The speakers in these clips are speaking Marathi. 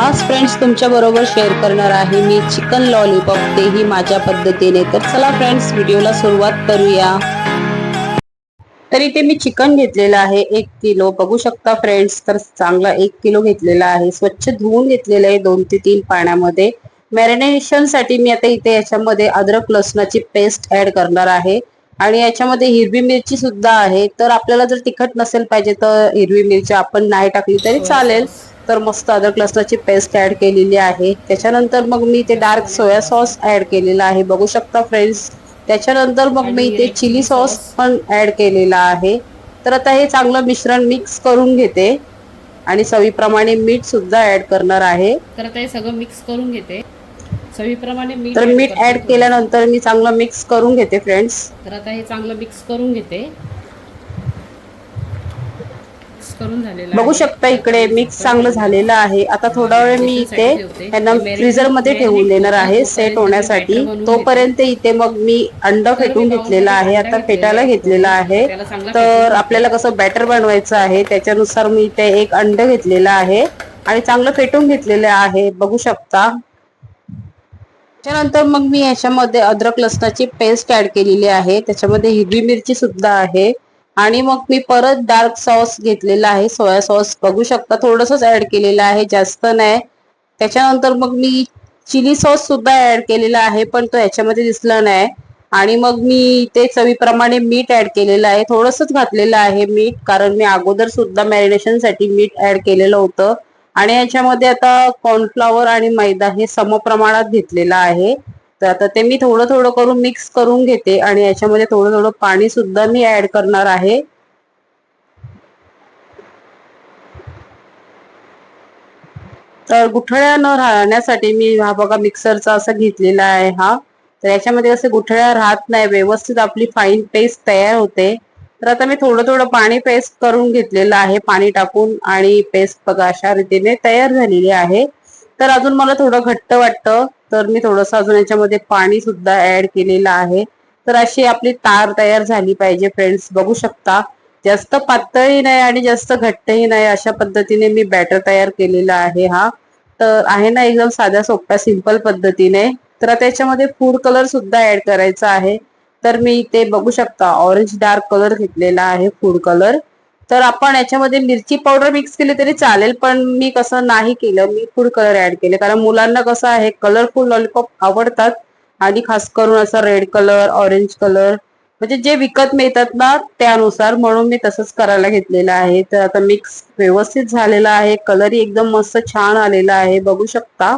आज फ्रेंड्स तुमच्या बरोबर शेअर करणार आहे. मी चिकन लॉलीपॉप तेही माझ्या पद्धतीने. तर चला फ्रेंड्स व्हिडिओला सुरुवात करूया. तर इथे मी चिकन घेतलेलं आहे एक किलो. बघू शकता फ्रेंड्स तर चांगला एक किलो घेतलेला आहे. स्वच्छ धुवून घेतलेलं आहे दोन ते तीन पाण्यामध्ये. मॅरिनेशनसाठी मी आता इथे याच्यामध्ये अद्रक लसणाची पेस्ट ऍड करणार आहे. आणि याच्यामध्ये हिरवी मिरची सुद्धा आहे. तर आपल्याला जर तिखट नसेल पाहिजे तर हिरवी मिरची आपण नाही टाकली तरी चालेल. तर मस्त अद्रक लसणाची पेस्ट ऍड केलेली आहे. त्याच्यानंतर मग मी ते डार्क सोया सॉस ऍड केलेला आहे. बघू शकता फ्रेंड्स त्याच्यानंतर मग मी ते चिली सॉस पण ऍड केलेला आहे. तर आता हे चांगलं मिश्रण मिक्स करून घेते. आणि चवीप्रमाणे मीठ सुद्धा ऍड करणार आहे. तर आता हे सगळं मिक्स करून घेते. चवीप्रमाणे मीठ तर मीठ ऍड. केल्यानंतर मी चांगलं मिक्स करून घेते फ्रेंड्स तर आता हे चांगलं मिक्स करून घेते. मिक्स करून झालेलं बघू. शकता इकडे मिक्स चांगलं झालेलं आहे. आता थोडा वेळ मी इथे यांना फ्रीजरमध्ये ठेवून देणार आहे सेट होण्यासाठी. तोपर्यंत इथे मग मी अंड फेटून घेतलेलं आहे आता फेटायला घेतलेलं आहे. तर आपल्याला कसं बॅटर बनवायचं आहे त्याच्यानुसार मी इथे एक अंड घेतलेलं आहे आणि चांगलं फेटून घेतलेलं आहे. बघू शकता. त्याच्यानंतर मग मी याच्यामध्ये अद्रक लसणाची पेस्ट ऍड केलेली आहे. त्याच्यामध्ये हिरवी मिरची सुद्धा आहे. आणि मग मी परत डार्क सॉस घेतलेला आहे. सोया सॉस बघू शकता. थोडंसंच ऍड केलेलं आहे. जास्त नाही. त्याच्यानंतर मग मी चिली सॉस सुद्धा ऍड केलेला आहे पण तो याच्यामध्ये दिसला नाही. आणि मग मी ते चवीप्रमाणे मीठ ऍड केलेलं आहे. थोडंसंच घातलेलं आहे मीठ कारण मी अगोदर सुद्धा मॅरिनेशनसाठी मीठ ऍड केलेलं होतं. आणि याच्यामध्ये आता कॉर्नफ्लॉवर आणि मैदा हे समप्रमाणात घेतलेलं आहे. तर आता ते मी थोडं थोडं करून मिक्स करून घेते आणि याच्यामध्ये थोडं थोडं पाणी सुद्धा मी ऍड करणार आहे. तर गुठळ्या न राहण्यासाठी मी हा बघा मिक्सरचा असं घेतलेला आहे हा. तर याच्यामध्ये असे गुठळ्या राहत नाही. व्यवस्थित आपली फाईन पेस्ट तयार होते. तर आता मी थोडं थोडं पाणी पेस्ट करून घेतलेलं आहे पाणी टाकून आणि पेस्ट बघा अशा रीतीने तयार झालेली आहे. तर अजून मला थोडं घट्ट वाटतं तर मी थोडंसं अजून याच्यामध्ये पाणी सुद्धा ऍड केलेलं आहे. तर अशी आपली तार तयार झाली पाहिजे फ्रेंड्स बघू शकता. जास्त पातळही नाही आणि जास्त घट्टही नाही अशा पद्धतीने मी बॅटर तयार केलेला आहे हा. तर आहे ना एकदम साध्या सोप्या सिंपल पद्धतीने. तर त्याच्यामध्ये फूड कलर सुद्धा ऍड करायचा आहे. तर मी ते बघू शकता. ऑरेंज डार्क कलर घेतलेला आहे फूड कलर तर आपण याच्यामध्ये मिरची पावडर मिक्स केली तरी चालेल पण मी कसं नाही केलं. मी फूड कलर ऍड केले. कारण मुलांना कसं आहे कलरफुल लॉलीपॉप आवडतात. आणि खास करून असं रेड कलर ऑरेंज कलर म्हणजे जे विकत मिळतात ना त्यानुसार म्हणून मी तसंच करायला घेतलेलं आहे. तर आता मिक्स व्यवस्थित झालेला आहे. कलरही एकदम मस्त छान आलेला आहे. बघू शकता.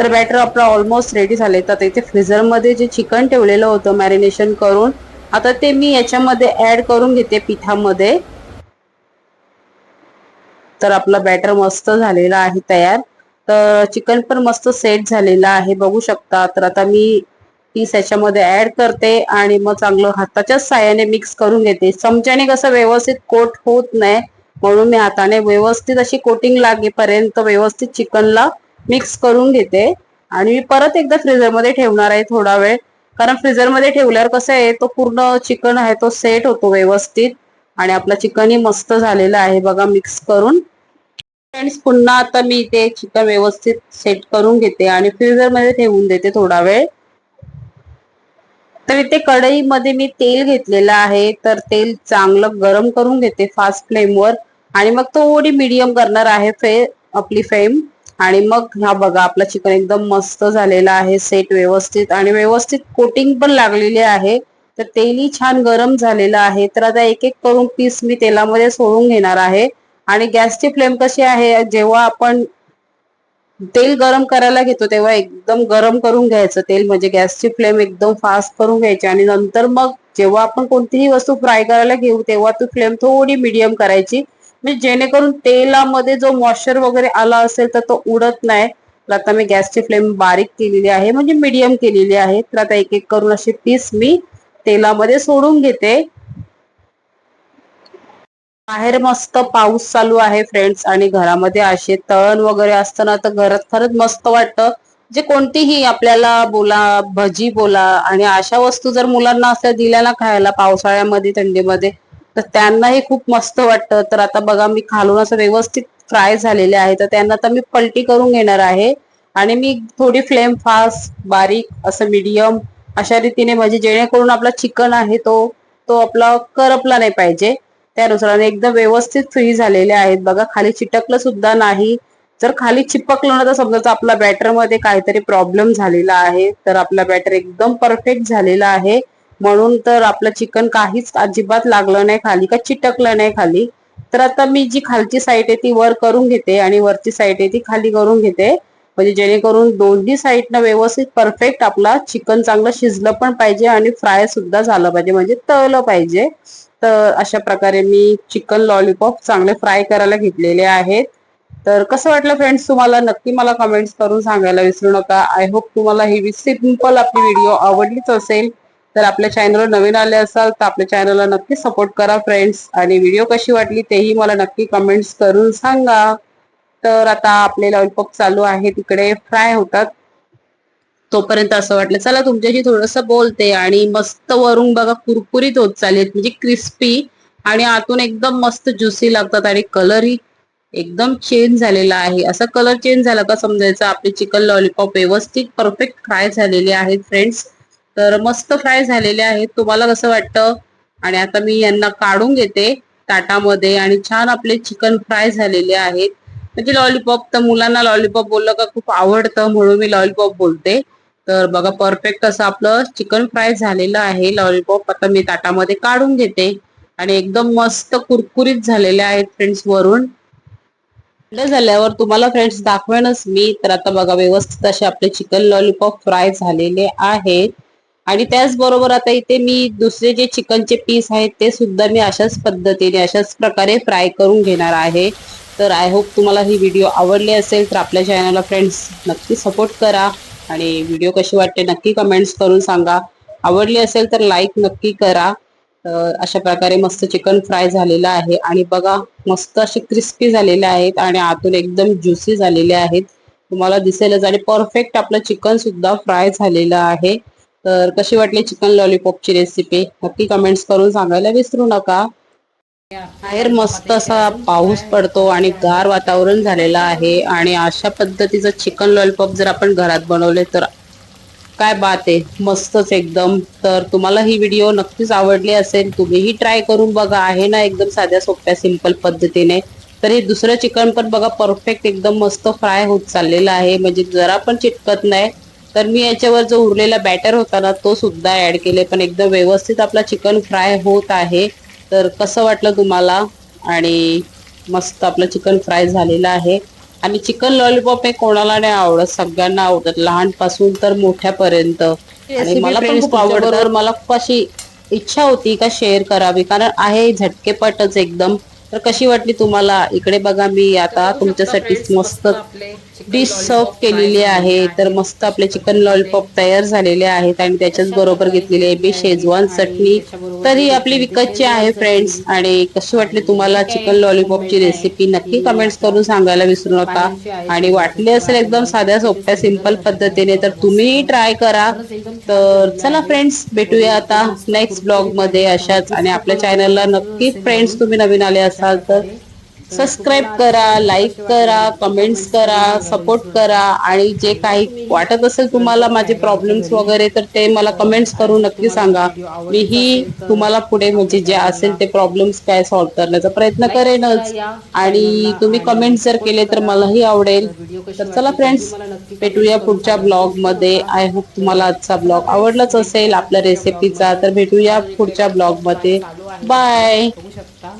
तर बॅटर आपला ऑलमोस्ट रेडी झाले. तर इथे फ्रीझरमध्ये जे चिकन ठेवलेलं होतं मॅरिनेशन करून आता ते मी याच्यामध्ये ऍड करून घेते पिठामध्ये. तर आपला बॅटर मस्त झालेला आहे तयार. तर चिकन पण मस्त सेट झालेलं आहे बघू शकता. तर आता मी पीस याच्यामध्ये ऍड करते आणि मग चांगलं हाताच्याच साह्याने मिक्स करून घेते. चमच्याने कसं व्यवस्थित कोट होत नाही म्हणून मी हाताने व्यवस्थित अशी कोटिंग लागेपर्यंत व्यवस्थित चिकनला मिक्स करून घेते. आणि मी परत एकदा फ्रीझरमध्ये ठेवणार आहे थोडा वेळ. कारण फ्रीजरमध्ये ठेवल्यावर कसं आहे तो पूर्ण चिकन आहे तो सेट होतो व्यवस्थित. आणि आपला चिकनही मस्त झालेला आहे बघा मिक्स करून. फ्रेंड्स पुन्हा आता मी ते चिकन व्यवस्थित सेट करून घेते आणि फ्रीजरमध्ये ठेवून देते थोडा वेळ. तर इथे कढईमध्ये मी तेल घेतलेलं आहे तर तेल चांगलं गरम करून घेते फास्ट फ्लेमवर आणि मग थोडी मिडियम करणार आहे फे आपली फ्लेम आणि मग हा बघा आपला चिकन एकदम मस्त झालेला आहे सेट व्यवस्थित. आणि व्यवस्थित कोटिंग पण लागलेली आहे. तर तेलही छान गरम झालेलं आहे. तर आता एक एक करून पीस मी तेलामध्ये सोडून घेणार आहे. आणि गॅसची फ्लेम कशी आहे? जेव्हा आपण तेल गरम करायला घेतो तेव्हा एकदम गरम करून घ्यायचं तेल. म्हणजे गॅसची फ्लेम एकदम फास्ट करून घ्यायची. आणि नंतर मग जेव्हा आपण कोणतीही वस्तू फ्राय करायला घेऊ तेव्हा ती फ्लेम थोडी मिडियम करायची. म्हणजे जेणेकरून तेलामध्ये जो मॉइश्चर वगैरे आला असेल तर तो उडत नाही. तर आता मी गॅसची फ्लेम बारीक केलेली आहे म्हणजे मीडियम केलेली आहे. तर आता एक एक करून अशी पीस मी तेलामध्ये सोडून घेते. बाहेर मस्त पाऊस चालू आहे फ्रेंड्स आणि घरामध्ये असे तळण वगैरे असताना तर घरात खरंच मस्त वाटतं. जे कोणतीही आपल्याला बोला भजी बोला आणि अशा वस्तू जर मुलांना असल्या दिल्या ना खायला पावसाळ्यामध्ये थंडीमध्ये तर त्यांनाही खूप मस्त वाटतं. तर आता बघा मी खालून असं व्यवस्थित फ्राय झालेले आहे. तर त्यांना तर मी पलटी करून घेणार आहे. आणि मी थोडी फ्लेम फास्ट बारीक असं मीडियम अशा रीतीने म्हणजे जेणेकरून आपला चिकन आहे तो तो आपला करपला नाही पाहिजे. त्यानुसार आणि एकदम व्यवस्थित फ्री झालेले आहेत. बघा खाली चिटकलं सुद्धा नाही. जर खाली चिपकलं ना तर समजा आपला बॅटरमध्ये काहीतरी प्रॉब्लेम झालेला आहे तर आपला बॅटर एकदम परफेक्ट झालेला आहे. म्हणून तर आपलं चिकन काहीच अजिबात लागलं नाही खाली का चिटकलं नाही खाली. तर आता मी जी खालची साईड आहे ती वर करून घेते आणि वरची साईड आहे ती खाली करून घेते. म्हणजे जेणेकरून दोन्ही साईडनं व्यवस्थित परफेक्ट आपला चिकन चांगलं शिजलं पण पाहिजे आणि फ्राय सुद्धा झालं पाहिजे. म्हणजे तळलं पाहिजे. तर अशा प्रकारे मी चिकन लॉलीपॉप चांगले फ्राय करायला घेतलेले आहेत. तर कसं वाटलं फ्रेंड्स तुम्हाला? नक्की मला कमेंट्स करून सांगायला विसरू नका. आय होप तुम्हाला ही सिंपल आपली व्हिडिओ आवडलीच असेल. तर आपल्या चॅनलवर नवीन आले असाल तर आपल्या चॅनलला नक्की सपोर्ट करा फ्रेंड्स आणि व्हिडिओ कशी वाटली तेही मला नक्की कमेंट्स करून सांगा. तर आता आपले लॉलीपॉप चालू आहे तिकडे फ्राय होतात. तोपर्यंत असं वाटलं चला तुमच्याशी थोडस बोलते. आणि मस्त वरून बघा कुरकुरीत होत चालेल म्हणजे क्रिस्पी आणि आतून एकदम मस्त ज्युसी लागतात. आणि कलरही एकदम चेंज झालेला आहे. असा कलर चेंज झाला का समजायचं? आपले चिकन लॉलीपॉप व्यवस्थित परफेक्ट फ्राय झालेले आहेत फ्रेंड्स तर मस्त फ्राय झालेले आहेत. तुम्हाला कसं वाटतं? आणि आता मी यांना काढून घेते ताटामध्ये आणि छान आपले चिकन फ्राय झालेले आहेत. म्हणजे लॉलीपॉप तर मुलांना लॉलीपॉप बोललं का खूप आवडतं म्हणून मी लॉलीपॉप बोलते. तर बघा परफेक्ट असं आपलं चिकन फ्राय झालेलं आहे. लॉलीपॉप आता मी ताटामध्ये काढून घेते. आणि एकदम मस्त कुरकुरीत झालेले आहेत फ्रेंड्स वरून. झाल्यावर तुम्हाला फ्रेंड्स दाखवेनच मी. तर आता बघा व्यवस्थित असे आपले चिकन लॉलीपॉप फ्राय झालेले आहेत. आणि त्याचबरोबर आता इथे मी दुसरे जे चिकनचे पीस आहेत ते सुद्धा मी अशाच पद्धतीने अशाच प्रकारे फ्राय करून घेणार आहे. तर आय होप तुम्हाला ही व्हिडिओ आवडली असेल तर आपल्या चॅनलला फ्रेंड्स नक्की सपोर्ट करा. आणि व्हिडिओ कशी वाटते नक्की कमेंट्स करून सांगा. आवडली असेल तर लाईक नक्की करा. तर अशा प्रकारे मस्त चिकन फ्राय झालेलं आहे. आणि बघा मस्त असे क्रिस्पी झालेले आहेत आणि आतून एकदम ज्युसी झालेले आहेत. तुम्हाला दिसेलच आणि परफेक्ट आपलं चिकन सुद्धा फ्राय झालेलं आहे. तर कशी वाटली चिकन लॉलीपॉपची रेसिपी नक्की कमेंट्स करून सांगायला विसरू नका. बाहेर मस्त असा पाऊस पडतो आणि गार वातावरण झालेलं आहे आणि अशा पद्धतीचं चिकन लॉलीपॉप जर आपण घरात बनवले तर काय बात आहे. मस्तच एकदम. तर तुम्हाला ही व्हिडिओ नक्कीच आवडली असेल तुम्हीही ट्राय करून बघा. आहे ना एकदम साध्या सोप्या सिंपल पद्धतीने. तर हे दुसरं चिकन पण बघा परफेक्ट एकदम मस्त फ्राय होत चाललेलं आहे. म्हणजे जरा पण चिटकत नाही. तर मी याच्यावर जो उरलेला बॅटर होता ना तो सुद्धा ऍड केले. पण एकदम व्यवस्थित आपला चिकन फ्राय होत आहे तर कसं वाटलं तुम्हाला? आणि मस्त आपलं चिकन फ्राय झालेलं आहे. आणि चिकन लॉलीपॉप हे कोणाला नाही आवडत सगळ्यांना आवडत लहानपासून तर मोठ्यापर्यंत. आणि मला पण खूप आवडतं. मला खूप अशी इच्छा होती का शेअर करावी कारण आहे झटकेपटच एकदम. तर कशी वाटली तुम्हाला? इकडे बघा मी आता तुमच्यासाठी मस्त डिश सर्व केलेली आहे. तर मस्त आपले चिकन लॉलीपॉप तयार झालेले आहेत आणि त्याच्याच बरोबर घेतलेली आहे बी शेजवान चटणी. तर ही आपली विकतची आहे फ्रेंड्स आणि कशी वाटली तुम्हाला चिकन लॉलीपॉपची रेसिपी नक्की कमेंट्स करून सांगायला विसरू नका. आणि वाटली असेल एकदम साध्या सोप्या सिंपल पद्धतीने तर तुम्ही ट्राय करा. तर चला फ्रेंड्स भेटूया आता नेक्स्ट ब्लॉगमध्ये अशाच. आणि आपल्या चॅनलला नक्की फ्रेंड्स तुम्ही नवीन आले असाल तर सबस्क्राईब करा लाईक करा कमेंट्स करा सपोर्ट करा आणि जे काही वाटत असेल तुम्हाला माझे प्रॉब्लेम्स वगैरे तर ते मला कमेंट्स करून नक्की सांगा. मीही तुम्हाला पुढे म्हणजे जे असेल ते प्रॉब्लेम्स काय सॉल्व्ह करण्याचा प्रयत्न करेनच. आणि तुम्ही कमेंट्स जर केले तर मलाही आवडेल. तर चला फ्रेंड्स भेटूया पुढच्या ब्लॉगमध्ये आय होप तुम्हाला आजचा ब्लॉग आवडलाच असेल आपल्या रेसिपीचा तर भेटूया पुढच्या ब्लॉगमध्ये बाय शकता